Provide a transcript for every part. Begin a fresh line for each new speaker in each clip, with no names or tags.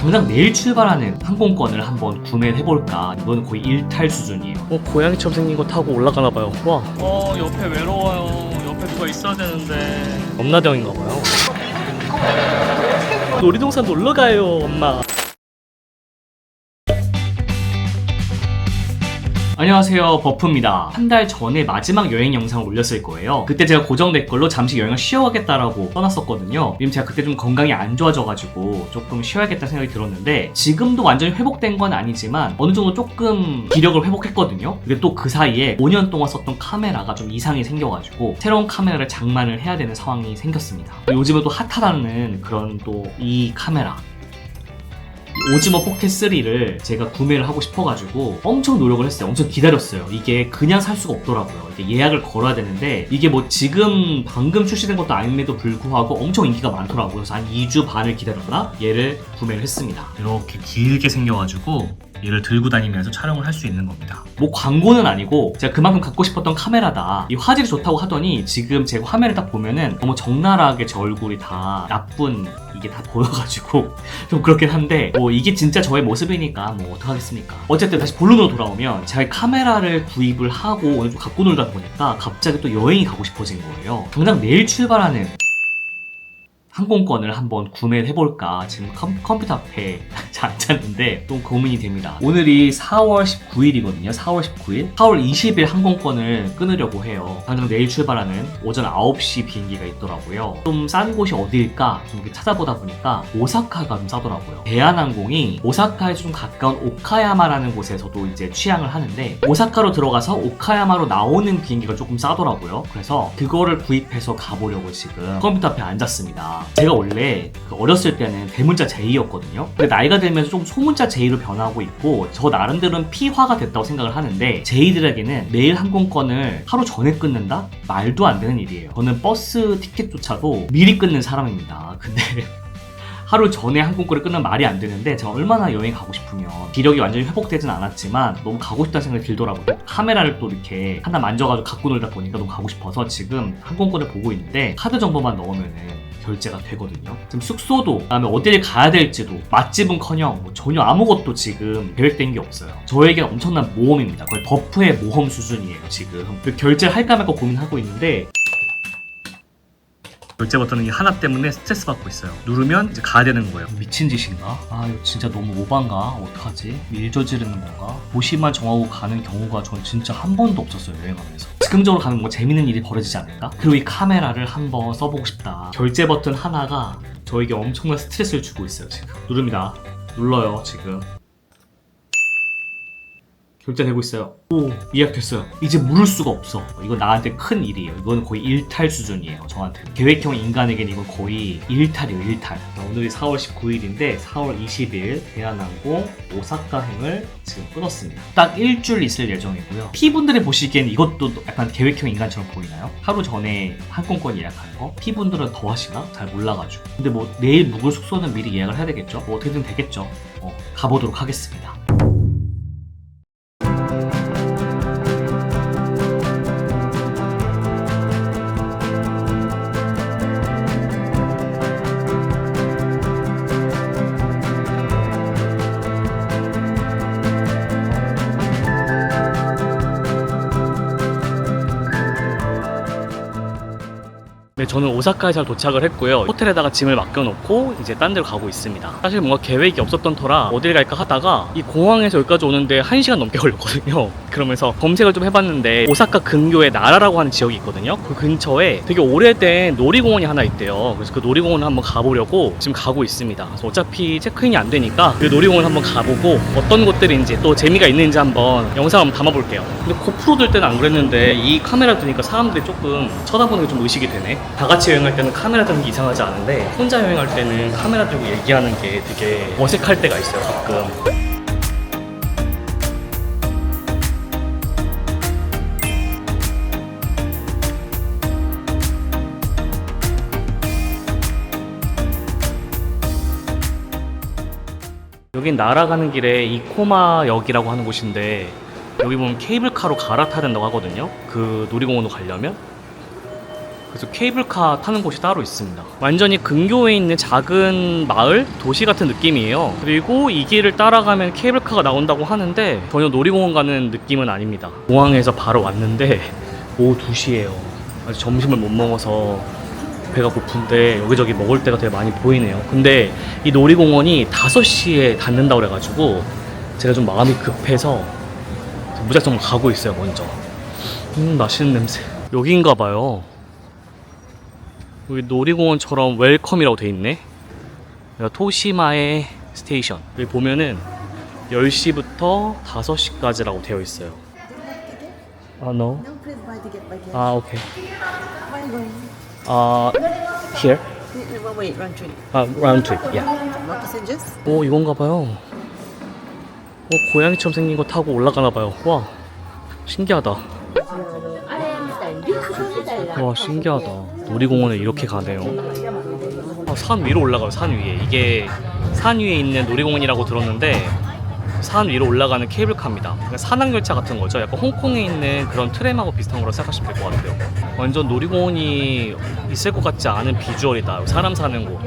당장 내일 출발하는 항공권을 한번 구매를 해볼까 이건 거의 일탈 수준이에요
어 고양이처럼 생긴 거 타고 올라가나 봐요. 와. 어 옆에 외로워요. 옆에 누가 있어야 되는데. 엄나대형인가 봐요. 놀이동산 놀러 가요, 엄마.
안녕하세요. 버프입니다. 한 달 전에 마지막 여행 영상을 올렸을 거예요. 그때 제가 고정 댓글로 잠시 여행을 쉬어가겠다라고 떠났었거든요. 왜냐면 제가 그때 좀 건강이 안 좋아져가지고 조금 쉬어야겠다 생각이 들었는데 지금도 완전히 회복된 건 아니지만 어느 정도 조금 기력을 회복했거든요. 근데 또 그 사이에 5년 동안 썼던 카메라가 좀 이상이 생겨가지고 새로운 카메라를 장만을 해야 되는 상황이 생겼습니다. 요즘은 또 핫하다는 그런 또 이 카메라. 이 오즈모 포켓 3를 제가 구매를 하고 싶어가지고 엄청 노력을 했어요. 엄청 기다렸어요. 이게 그냥 살 수가 없더라고요. 이게 예약을 걸어야 되는데 이게 뭐 지금 방금 출시된 것도 아님에도 불구하고 엄청 인기가 많더라고요. 그래서 한 2주 반을 기다렸나 얘를 구매를 했습니다. 이렇게 길게 생겨가지고 얘를 들고 다니면서 촬영을 할 수 있는 겁니다. 뭐 광고는 아니고 제가 그만큼 갖고 싶었던 카메라다. 이 화질이 좋다고 하더니 지금 제 화면을 딱 보면은 너무 적나라하게 제 얼굴이 다 나쁜 이게 다 보여가지고 좀 그렇긴 한데 뭐 이게 진짜 저의 모습이니까 뭐 어떡하겠습니까. 어쨌든 다시 본론으로 돌아오면 제가 카메라를 구입을 하고 오늘 좀 갖고 놀다 보니까 갑자기 또 여행이 가고 싶어진 거예요. 당장 내일 출발하는 항공권을 한번 구매를 해볼까 지금 컴, 컴퓨터 앞에 잘 앉았는데 좀 고민이 됩니다. 오늘이 4월 19일이거든요. 4월 19일. 4월 20일 항공권을 끊으려고 해요. 당장 내일 출발하는 오전 9시 비행기가 있더라고요. 좀 싼 곳이 어디일까 좀 이렇게 찾아보다 보니까 오사카가 좀 싸더라고요. 대한항공이 오사카에서 좀 가까운 오카야마라는 곳에서도 이제 취항을 하는데 오사카로 들어가서 오카야마로 나오는 비행기가 조금 싸더라고요. 그래서 그거를 구입해서 가보려고 지금 컴퓨터 앞에 앉았습니다. 제가 원래 그 어렸을 때는 대문자 제이였거든요. 근데 나이가 들면서 좀 소문자 제이로 변하고 있고 저 나름대로는 피화가 됐다고 생각을 하는데 제이들에게는 매일 항공권을 하루 전에 끊는다? 말도 안 되는 일이에요. 저는 버스 티켓조차도 미리 끊는 사람입니다. 근데 하루 전에 항공권을 끊는 말이 안 되는데 제가 얼마나 여행 가고 싶으면 기력이 완전히 회복되진 않았지만 너무 가고 싶다는 생각이 들더라고요. 카메라를 또 이렇게 하나 만져가지고 갖고 놀다 보니까 너무 가고 싶어서 지금 항공권을 보고 있는데 카드 정보만 넣으면은 결제가 되거든요. 지금 숙소도 그다음에 어디를 가야 될지도 맛집은커녕 뭐 전혀 아무것도 지금 계획된 게 없어요. 저에겐 엄청난 모험입니다. 거의 버프의 모험 수준이에요 지금. 그 결제를 할까 말까 고민하고 있는데 결제 버튼은 이 하나 때문에 스트레스 받고 있어요. 누르면 이제 가야 되는 거예요. 미친 짓인가? 아 이거 진짜 너무 오반가? 어떡하지? 일 저지르는 건가? 도시만 정하고 가는 경우가 전 진짜 한 번도 없었어요 여행하면서. 즉흥적으로 가면 뭐 재밌는 일이 벌어지지 않을까? 그리고 이 카메라를 한번 써보고 싶다. 결제 버튼 하나가 저에게 엄청난 스트레스를 주고 있어요 지금. 누릅니다. 눌러요 지금. 결제되고 있어요. 오, 예약했어요. 이제 물을 수가 없어. 이건 나한테 큰 일이에요. 이건 거의 일탈 수준이에요. 저한테. 계획형 인간에겐 이건 거의 일탈이에요, 일탈. 자, 오늘이 4월 19일인데 4월 20일 대한항공 오사카행을 지금 끊었습니다. 딱 일주일 있을 예정이고요. P분들이 보시기엔 이것도 약간 계획형 인간처럼 보이나요? 하루 전에 항공권 예약하는 거? P분들은 더 하시나? 잘 몰라가지고. 근데 뭐 내일 묵을 숙소는 미리 예약을 해야 되겠죠? 뭐 어떻게든 되겠죠? 어, 가보도록 하겠습니다.
네, 저는 오사카에 잘 도착을 했고요. 호텔에다가 짐을 맡겨놓고 이제 딴 데로 가고 있습니다. 사실 뭔가 계획이 없었던 터라 어딜 갈까 하다가 이 공항에서 여기까지 오는데 1시간 넘게 걸렸거든요. 그러면서 검색을 좀 해봤는데 오사카 근교에 나라라고 하는 지역이 있거든요. 그 근처에 되게 오래된 놀이공원이 하나 있대요. 그래서 그 놀이공원을 한번 가보려고 지금 가고 있습니다. 그래서 어차피 체크인이 안 되니까 그 놀이공원 한번 가보고 어떤 곳들인지 또 재미가 있는지 한번 영상 한번 담아볼게요. 근데 고프로 들 때는 안 그랬는데 이 카메라 드니까 사람들이 조금 쳐다보는 게 좀 의식이 되네. 다 같이 여행할 때는 카메라 드는 게 이상하지 않은데 혼자 여행할 때는 카메라 들고 얘기하는 게 되게 어색할 때가 있어요 가끔. 여긴 날아가는 길에 이코마 역이라고 하는 곳인데 여기 보면 케이블카로 갈아타야 된다고 하거든요. 그 놀이공원으로 가려면. 그래서 케이블카 타는 곳이 따로 있습니다. 완전히 근교에 있는 작은 마을, 도시 같은 느낌이에요. 그리고 이 길을 따라가면 케이블카가 나온다고 하는데 전혀 놀이공원 가는 느낌은 아닙니다. 공항에서 바로 왔는데 오후 2시예요. 아직 점심을 못 먹어서 배가 고픈데 여기저기 먹을 데가 되게 많이 보이네요. 근데 이 놀이공원이 5시에 닫는다고 그래가지고 제가 좀 마음이 급해서 무작정 가고 있어요, 먼저. 음, 맛있는 냄새. 여기인가 봐요. 여기 놀이공원처럼 웰컴이라고 돼 있네. 토시마의 스테이션. 여기 보면은 10시부터 5시까지라고 되어 있어요. 아, no. 아, 오케이. 아, here.
Wait, round trip.
아, round trip. Yeah.
Passengers?
오 이건가 봐요. 오 고양이처럼 생긴 거 타고 올라가나 봐요. 와 신기하다. 와 신기하다. 놀이공원에 이렇게 가네요. 아, 산 위로 올라가요. 산 위에 이게 산 위에 있는 놀이공원이라고 들었는데 산 위로 올라가는 케이블카입니다. 그러니까 산악열차 같은 거죠. 약간 홍콩에 있는 그런 트램하고 비슷한 거라 생각하시면 될 것 같아요. 완전 놀이공원이 있을 것 같지 않은 비주얼이다. 사람 사는 곳.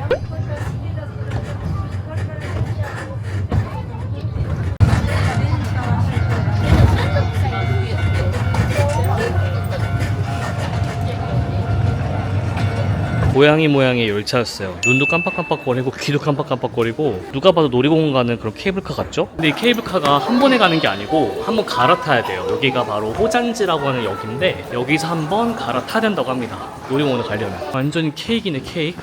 고양이 모양의 열차였어요. 눈도 깜빡깜빡거리고 귀도 깜빡깜빡거리고 누가 봐도 놀이공원 가는 그런 케이블카 같죠? 근데 이 케이블카가 한 번에 가는 게 아니고 한 번 갈아타야 돼요. 여기가 바로 호잔지라고 하는 역인데 여기서 한 번 갈아타야 된다고 합니다. 놀이공원에 가려면 완전히 케이크네 케이크.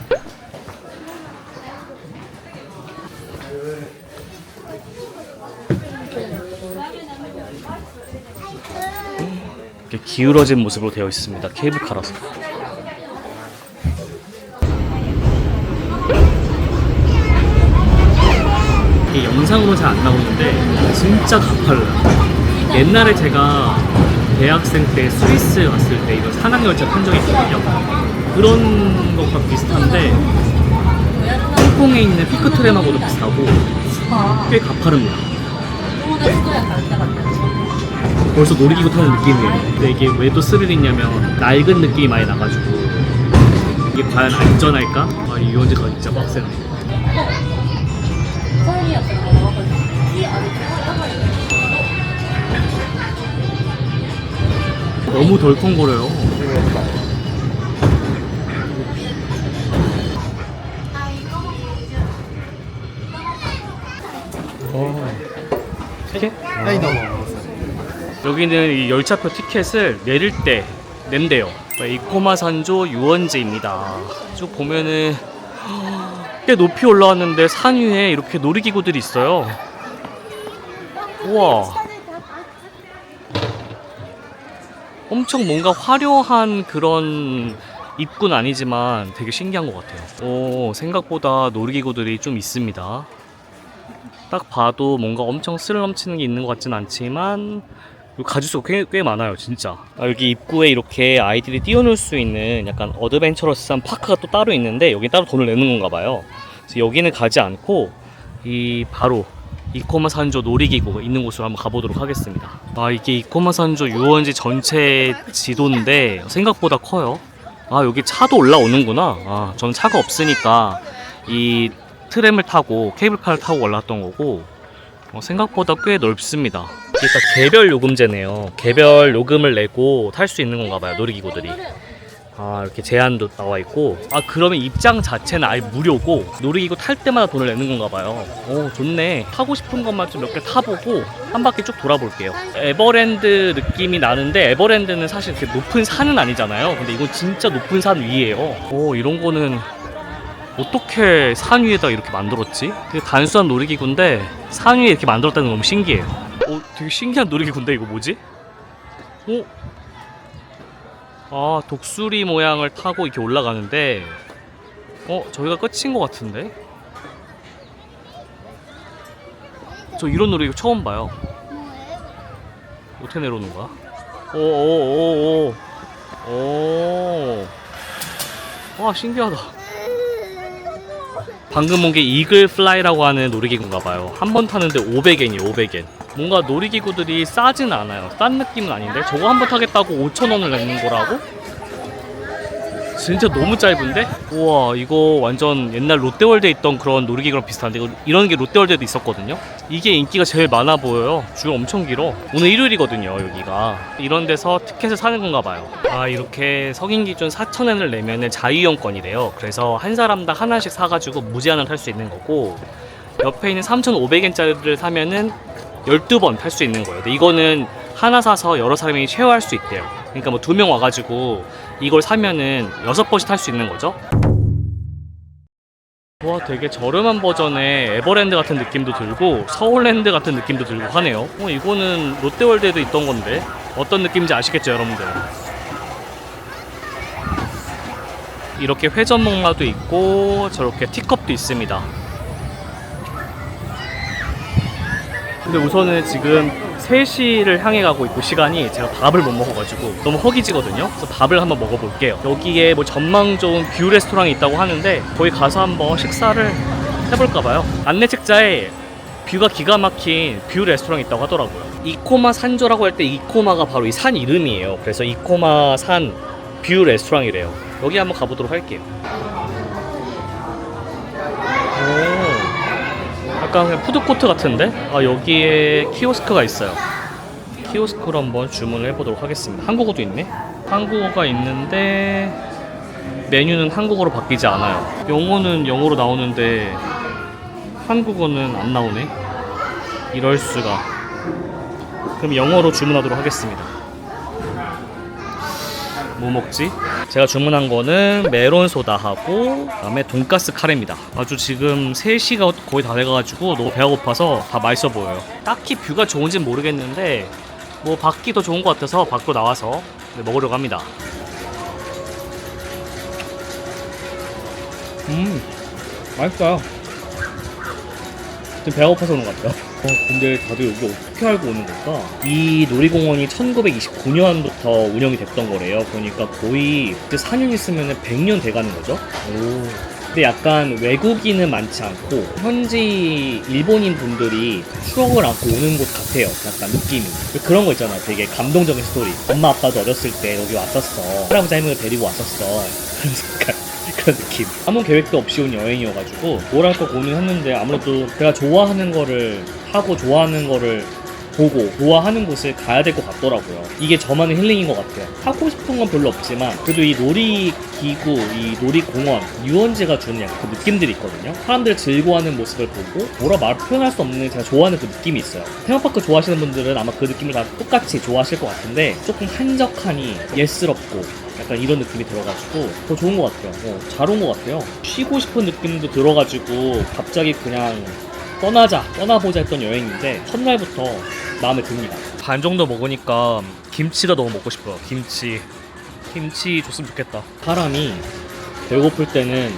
이렇게 기울어진 모습으로 되어 있습니다. 케이블카라서. 영상으로 잘 안 나오는데 진짜 가팔라요. 옛날에 제가 대학생 때 스위스 갔을 때 이런 산악열차 탄 적이 있거든요. 그런 것과 비슷한데 홍콩에 있는 피크트램하고도 비슷하고 꽤 가파릅니다. 벌써 놀이기구 타는 느낌이에요. 근데 이게 왜 또 스릴 있냐면 낡은 느낌이 많이 나가지고 이게 과연 안전할까? 아, 이 유원지 가기 진짜 빡세네. 너무 덜컹거려요. 어. 티켓? 여기는 이 열차표 티켓을 내릴 때 낸대요. 이코마 산조 유원지입니다. 쭉 보면은 꽤 높이 올라왔는데 산 위에 이렇게 놀이기구들이 있어요. 우와. 엄청 뭔가 화려한 그런 입구는 아니지만 되게 신기한 것 같아요. 오, 생각보다 놀이기구들이 좀 있습니다. 딱 봐도 뭔가 엄청 스릴 넘치는 게 있는 것 같진 않지만 가지수가 꽤, 꽤 많아요 진짜 아, 여기 입구에 이렇게 아이들이 뛰어놀 수 있는 약간 어드벤처러스한 파크가 또 따로 있는데 여기 따로 돈을 내는 건가 봐요 그래서 여기는 가지 않고 이 바로 이코마 산조 놀이기구 있는 곳으로 한번 가보도록 하겠습니다 아 이게 이코마 산조 유원지 전체 지도인데 생각보다 커요 아 여기 차도 올라오는구나 아 저는 차가 없으니까 이 트램을 타고 케이블카를 타고 올라왔던 거고 어, 생각보다 꽤 넓습니다. 이게 다 개별 요금제네요. 개별 요금을 내고 탈 수 있는 건가 봐요. 놀이기구들이. 아 이렇게 제한도 나와 있고 아 그러면 입장 자체는 아예 무료고 놀이기구 탈 때마다 돈을 내는 건가 봐요 오 좋네 타고 싶은 것만 좀 몇 개 타보고 한 바퀴 쭉 돌아볼게요 에버랜드 느낌이 나는데 에버랜드는 사실 이렇게 높은 산은 아니잖아요 근데 이건 진짜 높은 산 위에요 오 이런 거는 어떻게 산 위에다 이렇게 만들었지? 되게 단순한 놀이기구인데 산 위에 이렇게 만들었다는 게 너무 신기해요. 어, 되게 신기한 놀이기구인데 이거 뭐지? 어? 아, 독수리 모양을 타고 이렇게 올라가는데 어, 저희가 끝인 것 같은데? 저 이런 놀이기구 처음 봐요. 어떻게 내려오는 거야? 오오오오 오. 와 신기하다. 방금 본게 이글 플라이라고 하는 놀이기구인가 봐요. 한 번 타는데 500엔이에요, 500엔. 뭔가 놀이기구들이 싸진 않아요. 싼 느낌은 아닌데 저거 한 번 타겠다고 5,000원을 내는 거라고? 진짜 너무 짧은데? 우와 이거 완전 옛날 롯데월드에 있던 그런 놀이기구랑 비슷한데 이런 게 롯데월드에도 있었거든요? 이게 인기가 제일 많아 보여요. 줄 엄청 길어. 오늘 일요일이거든요 여기가. 이런 데서 티켓을 사는 건가 봐요. 아 이렇게 성인 기준 4,000엔을 내면은 자유이용권이래요. 그래서 한 사람당 하나씩 사가지고 무제한을 탈 수 있는 거고 옆에 있는 3,500엔짜리를 사면은 12번 탈 수 있는 거예요. 근데 이거는 하나 사서 여러 사람이 쉐어할 수 있대요 그러니까 뭐 두 명 와가지고 이걸 사면은 여섯 번씩 탈 수 있는 거죠. 와 되게 저렴한 버전의 에버랜드 같은 느낌도 들고 서울랜드 같은 느낌도 들고 하네요. 어 이거는 롯데월드에도 있던 건데 어떤 느낌인지 아시겠죠 여러분들? 이렇게 회전목마도 있고 저렇게 티컵도 있습니다. 근데 우선은 지금 3시를 향해 가고 있고 시간이 제가 밥을 못 먹어가지고 너무 허기지거든요. 그래서 밥을 한번 먹어볼게요. 여기에 뭐 전망 좋은 뷰 레스토랑이 있다고 하는데 거기 가서 한번 식사를 해볼까봐요. 안내 책자에 뷰가 기가 막힌 뷰 레스토랑이 있다고 하더라고요. 이코마 산조라고 할 때 이코마가 바로 이 산 이름이에요. 그래서 이코마 산 뷰 레스토랑이래요. 여기 한번 가보도록 할게요. 약간 그냥 푸드코트 같은데? 아 여기에 키오스크가 있어요. 키오스크로 한번 주문을 해보도록 하겠습니다. 한국어도 있네? 한국어가 있는데 메뉴는 한국어로 바뀌지 않아요. 영어는 영어로 나오는데 한국어는 안 나오네? 이럴 수가. 그럼 영어로 주문하도록 하겠습니다 뭐 먹지? 제가 주문한 거는 메론 소다하고 그다음에 돈가스 카레입니다. 아주 지금 3시가 거의 다 돼가지고 너무 배가 고파서 다 맛있어 보여요. 딱히 뷰가 좋은지는 모르겠는데 뭐 밖이 더 좋은 것 같아서 밖으로 나와서 네, 먹으려고 합니다. 음 맛있어요. 지금 배가 고파서 그런 것 같아요. 어, 근데 다들 여기 어떻게 알고 오는 걸까? 이 놀이공원이 1929년부터 운영이 됐던 거래요. 그러니까 거의 그때 4년 있으면 100년 돼가는 거죠. 오. 근데 약간 외국인은 많지 않고 현지 일본인 분들이 추억을 안고 오는 곳 같아요. 약간 느낌이 그런 거 있잖아. 되게 감동적인 스토리. 엄마 아빠도 어렸을 때 여기 왔었어. 할아버지 할머니 데리고 왔었어. 그래서 약간 그런 느낌. 아무 계획도 없이 온 여행이어가지고 뭘 할까 고민했는데 아무래도 내가 좋아하는 거를 하고 좋아하는 거를 보고 좋아하는 곳을 가야 될 것 같더라고요. 이게 저만의 힐링인 것 같아요. 하고 싶은 건 별로 없지만 그래도 이 놀이기구, 이 놀이공원, 유원지가 주는 약간 그 느낌들이 있거든요. 사람들 즐거워하는 모습을 보고 뭐라 말 표현할 수 없는 제가 좋아하는 그 느낌이 있어요. 테마파크 좋아하시는 분들은 아마 그 느낌을 다 똑같이 좋아하실 것 같은데 조금 한적하니 예스럽고 약간 이런 느낌이 들어가지고 더 좋은 것 같아요. 어, 잘온 것 같아요. 쉬고 싶은 느낌도 들어가지고 갑자기 그냥 떠나자, 떠나보자 했던 여행인데 첫날부터 마음에 듭니다. 반 정도 먹으니까 김치가 너무 먹고 싶어요. 김치. 김치 줬으면 좋겠다. 사람이 배고플 때는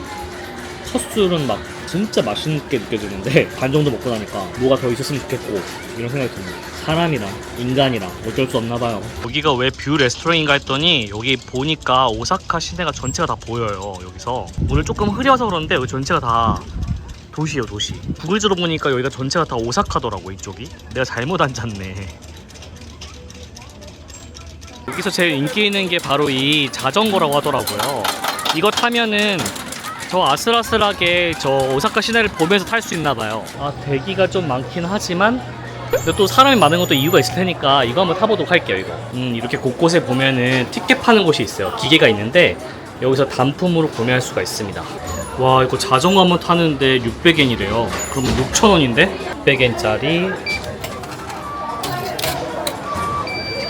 첫 술은 막 진짜 맛있게 느껴지는데 반 정도 먹고 나니까 뭐가 더 있었으면 좋겠고 이런 생각이 듭니다. 사람이랑 인간이랑 어쩔 수 없나 봐요. 여기가 왜 뷰 레스토랑인가 했더니 여기 보니까 오사카 시내가 전체가 다 보여요. 여기서 오늘 조금 흐려서 그런데 여기 전체가 다 도시예요 도시. 구글 들어보니까 여기가 전체가 다 오사카더라고 이쪽이. 내가 잘못 앉았네. 여기서 제일 인기 있는 게 바로 이 자전거라고 하더라고요. 이거 타면은 저 아슬아슬하게 저 오사카 시내를 보면서 탈 수 있나 봐요. 아 대기가 좀 많긴 하지만 근데 또 사람이 많은 것도 이유가 있을 테니까 이거 한번 타보도록 할게요 이거. 음 이렇게 곳곳에 보면은 티켓 파는 곳이 있어요. 기계가 있는데 여기서 단품으로 구매할 수가 있습니다. 와 이거 자전거 한번 타는데 600엔이래요. 그러면 6,000원인데 600엔짜리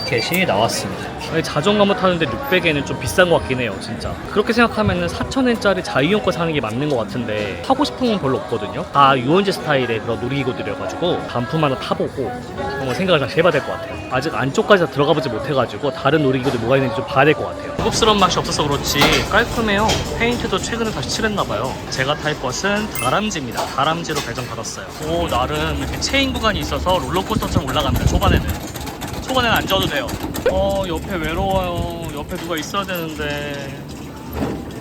티켓이 나왔습니다. 아니, 자전거 한번 타는데 600엔은 좀 비싼 것 같긴 해요, 진짜. 그렇게 생각하면 4,000엔짜리 자유용권 사는 게 맞는 것 같은데 타고 싶은 건 별로 없거든요. 다 유원지 스타일의 그런 놀이기구들이어가지고 단품 하나 타보고 한번 생각을 다시 해봐야 될 것 같아요. 아직 안쪽까지 다 들어가보지 못해가지고 다른 놀이기구들 뭐가 있는지 좀 봐야 될 것 같아요. 고급스러운 맛이 없어서 그렇지 깔끔해요. 페인트도 최근에 다시 칠했나봐요. 제가 탈 것은 다람쥐입니다. 다람쥐로 배정받았어요. 오 나름 이렇게 체인 구간이 있어서 롤러코스터처럼 올라갑니다. 초반에는. 초반에는 안 져도 돼요. 어 옆에 외로워요. 옆에 누가 있어야 되는데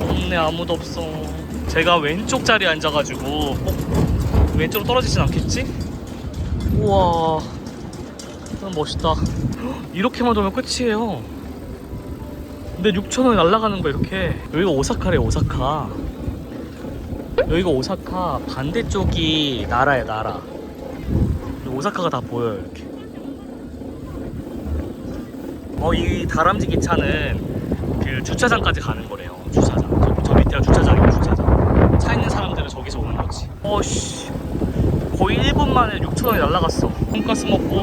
없네 아무도 없어. 제가 왼쪽 자리에 앉아가지고 꼭 왼쪽으로 떨어지진 않겠지? 우와 너무 멋있다. 이렇게만 돌면 끝이에요. 근데 6,000원 날라가는 거 이렇게 여기가 오사카래 오사카 여기가 오사카 반대쪽이 나라야 나라 오사카가 다 보여요 이렇게 어 이 다람쥐 기차는 그 주차장까지 가는 거래요 주차장. 저, 저 밑에가 주차장이에요 주차장. 차 있는 사람들은 저기서 오는 거지. 어씨. 거의 1분 만에 6,000원이 날라갔어. 돈가스 먹고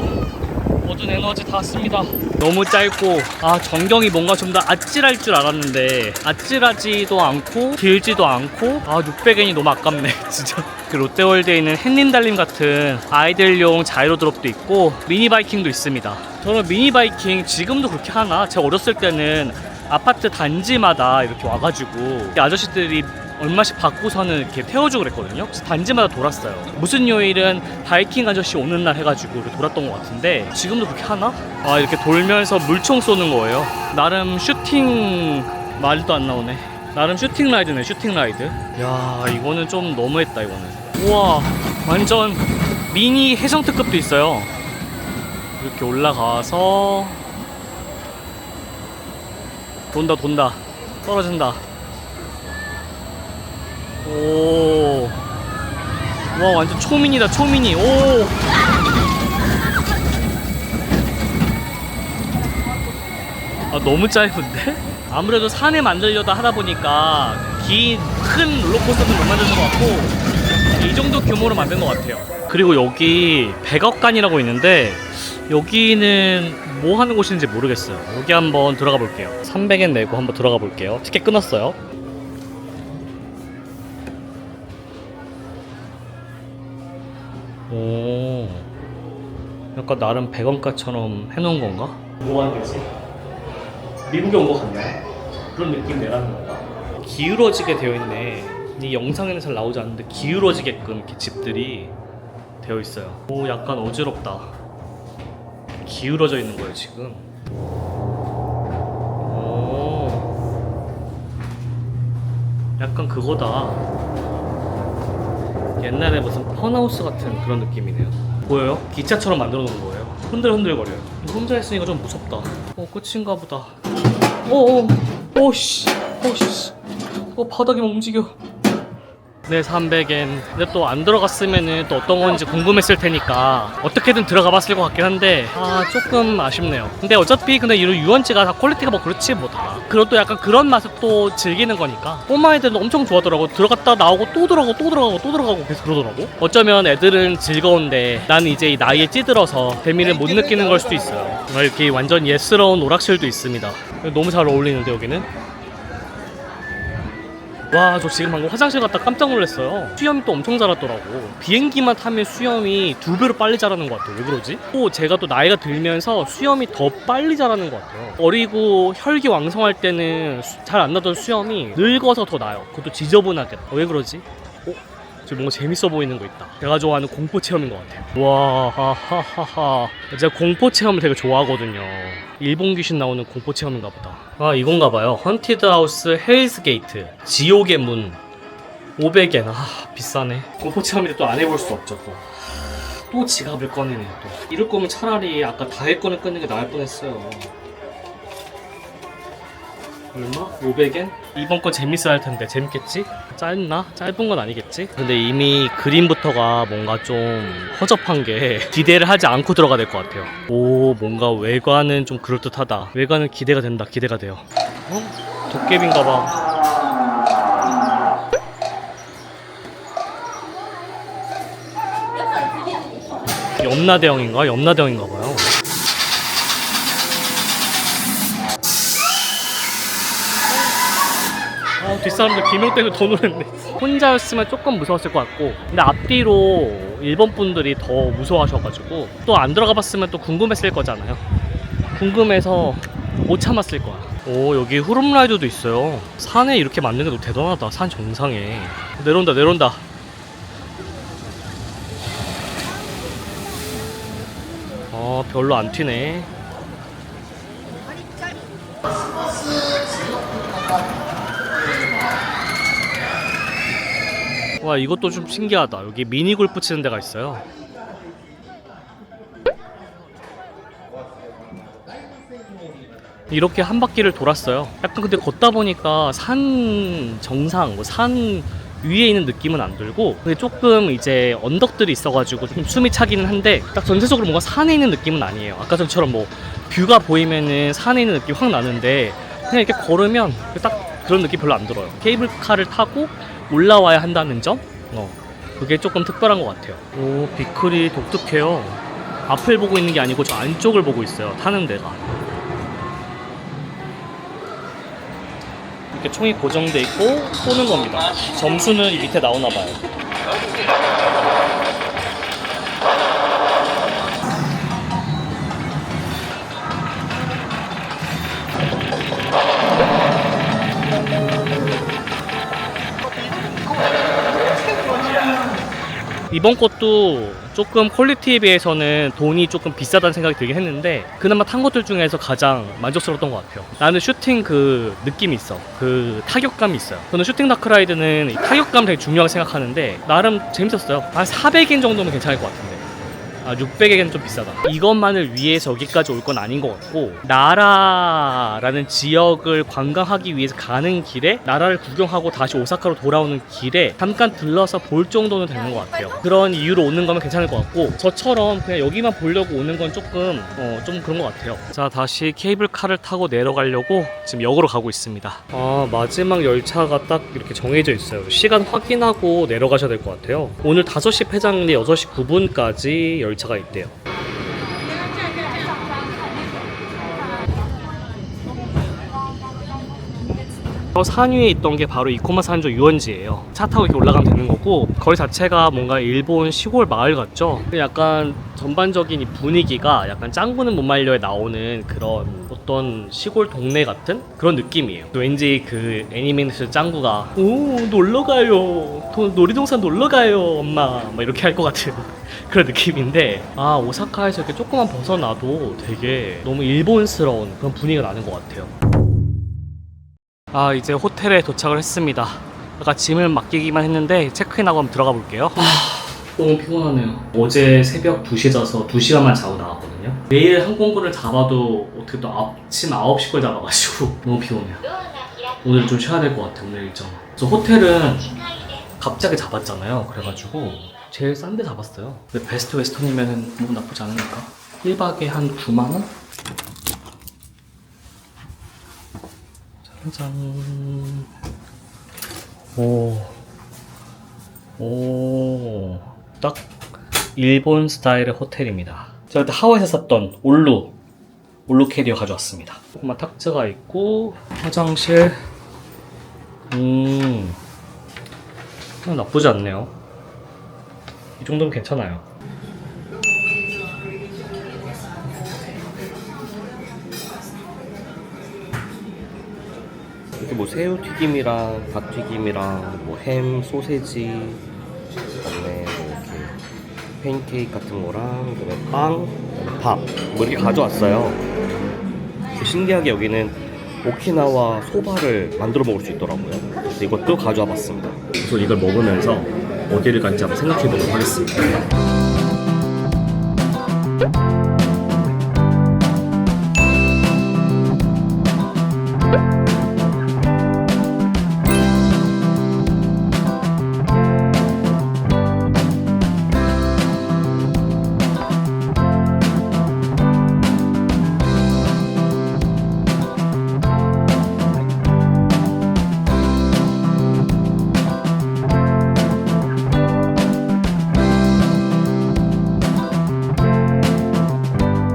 모든 에너지 다 씁니다. 너무 짧고 아 전경이 뭔가 좀 더 아찔할 줄 알았는데 아찔하지도 않고 길지도 않고 아 600엔이 너무 아깝네 진짜 그 롯데월드에 있는 햇님 달림 같은 아이들용 자이로 드롭도 있고 미니 바이킹도 있습니다 저는 미니 바이킹 지금도 그렇게 하나 제가 어렸을 때는 아파트 단지마다 이렇게 와가지고 이 아저씨들이 얼마씩 받고서는 이렇게 태워주고 그랬거든요. 그래서 단지마다 돌았어요. 무슨 요일은 바이킹 아저씨 오는 날 해가지고 이렇게 돌았던 것 같은데 지금도 그렇게 하나? 아 이렇게 돌면서 물총 쏘는 거예요. 나름 슈팅 말도 안 나오네. 나름 슈팅 라이드네 슈팅 라이드. 야 이거는 좀 너무했다 이거는. 우와 완전 미니 해성 특급도 있어요. 이렇게 올라가서 돈다 돈다 떨어진다. 오. 와, 완전 초민이다, 초민이. 오. 아, 너무 짧은데? 아무래도 산에 만들려다 하다 보니까 긴, 큰 롤러코스터는 못 만드는 것 같고, 이 정도 규모로 만든 것 같아요. 그리고 여기 백악관이라고 있는데, 여기는 뭐 하는 곳인지 모르겠어요. 여기 한번 들어가 볼게요. 300엔 내고 한번 들어가 볼게요. 티켓 끊었어요. 오, 약간 나름 백원가처럼 해놓은 건가? 뭐 하는 거지? 미국에 온거 같네. 그런 느낌 내라는 건가? 기울어지게 되어 있네. 이 영상에는 잘 나오지 않는데 기울어지게끔 이렇게 집들이 되어 있어요. 오, 약간 어지럽다. 기울어져 있는 거예요 지금. 오, 약간 그거다. 옛날에 무슨 펀하우스 같은 그런 느낌이네요. 보여요? 기차처럼 만들어 놓은 거예요. 흔들흔들거려요. 혼자 했으니까 좀 무섭다. 어, 끝인가 보다. 어, 어, 오씨, 오씨. 어, 바닥이 막 움직여. 네, 300엔. 근데 또 안 들어갔으면은 또 어떤 건지 궁금했을 테니까 어떻게든 들어가 봤을 것 같긴 한데 아 조금 아쉽네요. 근데 어차피 근데 이런 유원지가 다 퀄리티가 뭐 그렇지 뭐 다. 그리고 또 약간 그런 맛을 또 즐기는 거니까 꼬마 애들은 엄청 좋아하더라고. 들어갔다 나오고 또 들어가고 또 들어가고 또 들어가고 계속 그러더라고. 어쩌면 애들은 즐거운데 나는 이제 이 나이에 찌들어서 재미를 못 느끼는 걸 수도 있어요. 이렇게 완전 예스러운 오락실도 있습니다. 너무 잘 어울리는데 여기는. 와, 저 지금 방금 화장실 갔다 깜짝 놀랐어요. 수염이 또 엄청 자랐더라고. 비행기만 타면 수염이 두 배로 빨리 자라는 것 같아요. 왜 그러지? 또 제가 또 나이가 들면서 수염이 더 빨리 자라는 것 같아요. 어리고 혈기 왕성할 때는 잘 안 나던 수염이 늙어서 더 나요. 그것도 지저분하게. 왜 그러지? 어? 지금 뭔가 재밌어 보이는 거 있다. 제가 좋아하는 공포 체험인 것 같아요. 와, 하하하하. 제가 공포 체험을 되게 좋아하거든요. 일본 귀신 나오는 공포 체험인가 보다. 아, 이건가 봐요. 헌티드 하우스 헬스 게이트. 지옥의 문. 500엔. 아, 비싸네. 공포 체험인데 또 안 해볼 수 없죠, 또. 또 지갑을 꺼내네, 또. 이럴 거면 차라리 아까 다이건을 끊는 게 나을 뻔 했어요. 얼마? 500엔? 이번 거 재밌어 할 텐데 재밌겠지? 짧나? 짧은 건 아니겠지? 근데 이미 그림부터가 뭔가 좀 허접한 게 기대를 하지 않고 들어가야 될것 같아요. 오, 뭔가 외관은 좀 그럴듯하다. 외관은 기대가 된다. 기대가 돼요. 어? 도깨비인가 봐. 염라대왕인가? 염라대왕인가 봐요. 어, 뒷사람들 비명 때문에 더 놀랐네. 혼자였으면 조금 무서웠을 것 같고, 근데 앞뒤로 일본 분들이 더 무서워하셔가지고 또 안 들어가 봤으면 또 궁금했을 거잖아요. 궁금해서 못 참았을 거야. 오 여기 후룸라이드도 있어요. 산에 이렇게 만든 게 너무 대단하다. 산 정상에 내려온다 내려온다. 어 별로 안 튀네. 와 이것도 좀 신기하다 여기 미니 골프 치는 데가 있어요 이렇게 한 바퀴를 돌았어요. 약간 근데 걷다 보니까 산 정상, 뭐산 위에 있는 느낌은 안 들고 근데 조금 이제 언덕들이 있어가지고 좀 숨이 차기는 한데 딱 전체적으로 뭔가 산에 있는 느낌은 아니에요. 아까 전처럼 뭐 뷰가 보이면은 산에 있는 느낌 확 나는데 그냥 이렇게 걸으면 딱 그런 느낌 별로 안 들어요. 케이블카를 타고 올라와야 한다는 점? 어, 그게 조금 특별한 것 같아요. 오, 비클이 독특해요. 앞을 보고 있는 게 아니고 저 안쪽을 보고 있어요. 타는 데가. 이렇게 총이 고정돼 있고 쏘는 겁니다. 점수는 이 밑에 나오나 봐요. 이번 것도 조금 퀄리티에 비해서는 돈이 조금 비싸다는 생각이 들긴 했는데 그나마 탄 것들 중에서 가장 만족스러웠던 것 같아요. 나는 슈팅 그 느낌이 있어. 그 타격감이 있어요. 저는 슈팅 다크라이드는 이 타격감 되게 중요하게 생각하는데 나름 재밌었어요. 한 400엔 정도면 괜찮을 것 같은데. 아, 600에겐 좀 비싸다. 이것만을 위해서 여기까지 올 건 아닌 것 같고 나라라는 지역을 관광하기 위해서 가는 길에 나라를 구경하고 다시 오사카로 돌아오는 길에 잠깐 들러서 볼 정도는 되는 것 같아요. 그런 이유로 오는 거면 괜찮을 것 같고 저처럼 그냥 여기만 보려고 오는 건 조금 어, 좀 그런 것 같아요. 자 다시 케이블카를 타고 내려가려고 지금 역으로 가고 있습니다. 아 마지막 열차가 딱 이렇게 정해져 있어요. 시간 확인하고 내려가셔야 될 것 같아요. 오늘 5시 폐장인데 6시 9분까지 열 차가 있대요. 저 산 위에 있던 게 바로 이코마 산조 유원지예요. 차 타고 이렇게 올라가면 되는 거고 거리 자체가 뭔가 일본 시골 마을 같죠. 약간 전반적인 이 분위기가 약간 짱구는 못 말려에 나오는 그런 어떤 시골 동네 같은 그런 느낌이에요. 왠지 그 애니메이션 짱구가 오 놀러 가요. 도- 놀이동산 놀러 가요, 엄마. 막 이렇게 할 것 같은 그런 느낌인데 아 오사카에서 이렇게 조금만 벗어나도 되게 너무 일본스러운 그런 분위기가 나는 것 같아요. 아 이제 호텔에 도착을 했습니다. 아까 짐을 맡기기만 했는데 체크인하고 한번 들어가 볼게요. 너무 피곤하네요. 어제 새벽 2시에 자서 2시간만 자고 나왔거든요. 내일 항공권을 잡아도 어떻게 또 아침 9시 걸 잡아가지고 너무 피곤해요. 오늘 좀 쉬어야 될 것 같아요, 오늘 일정. 저 호텔은 갑자기 잡았잖아요. 그래가지고 제일 싼 데 잡았어요. 근데 베스트 웨스턴이면 뭐 나쁘지 않으니까. 1박에 한 9만원? 짜잔. 오. 오. 딱 일본 스타일의 호텔입니다. 제가 그때 하와이에서 샀던 올루. 올루 캐리어 가져왔습니다. 조그만 탁자가 있고, 화장실. 음. 어, 나쁘지 않네요. 이 정도면 괜찮아요.
뭐 새우 튀김이랑 닭 튀김이랑 뭐 햄, 소세지, 그다음에 뭐 이렇게 팬케이크 같은 거랑 그다음에 빵, 그다음에 밥, 뭐 이렇게 가져왔어요. 신기하게 여기는 오키나와 소바를 만들어 먹을 수 있더라고요. 그래서 이것도 가져와 봤습니다.
그래서 이걸 먹으면서 어디를 갈지 한번 생각해 보도록 하겠습니다.